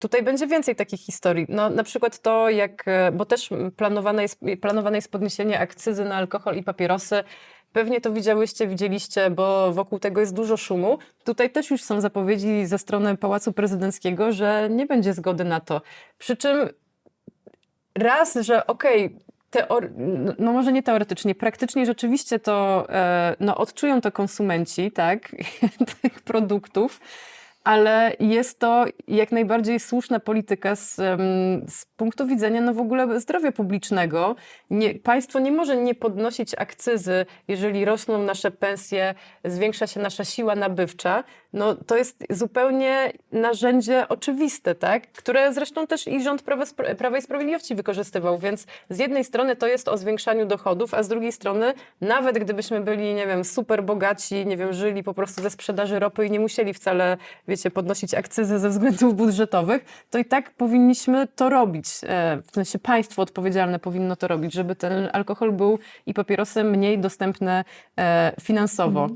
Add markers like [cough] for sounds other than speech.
Tutaj będzie więcej takich historii. No, na przykład to, jak, e, bo też planowane jest, planowane jest podniesienie akcyzy na alkohol i papierosy. Pewnie to widziałyście, widzieliście, bo wokół tego jest dużo szumu. Tutaj też już są zapowiedzi ze strony Pałacu Prezydenckiego, że nie będzie zgody na to. Przy czym raz, że okej, teor- no może nie teoretycznie, praktycznie rzeczywiście to e, no, odczują to konsumenci, tak, [laughs] tych produktów, ale jest to jak najbardziej słuszna polityka z, z punktu widzenia no w ogóle zdrowia publicznego. Nie, państwo nie może nie podnosić akcyzy, jeżeli rosną nasze pensje, zwiększa się nasza siła nabywcza. No, to jest zupełnie narzędzie oczywiste, tak? które zresztą też i rząd Prawa, Prawa i Sprawiedliwości wykorzystywał. Więc z jednej strony to jest o zwiększaniu dochodów, a z drugiej strony nawet gdybyśmy byli, nie wiem, super bogaci, nie wiem, żyli po prostu ze sprzedaży ropy i nie musieli wcale, wiecie, podnosić akcyzy ze względów budżetowych, to i tak powinniśmy to robić. E, W sensie państwo odpowiedzialne powinno to robić, żeby ten alkohol był i papierosy mniej dostępne e, finansowo.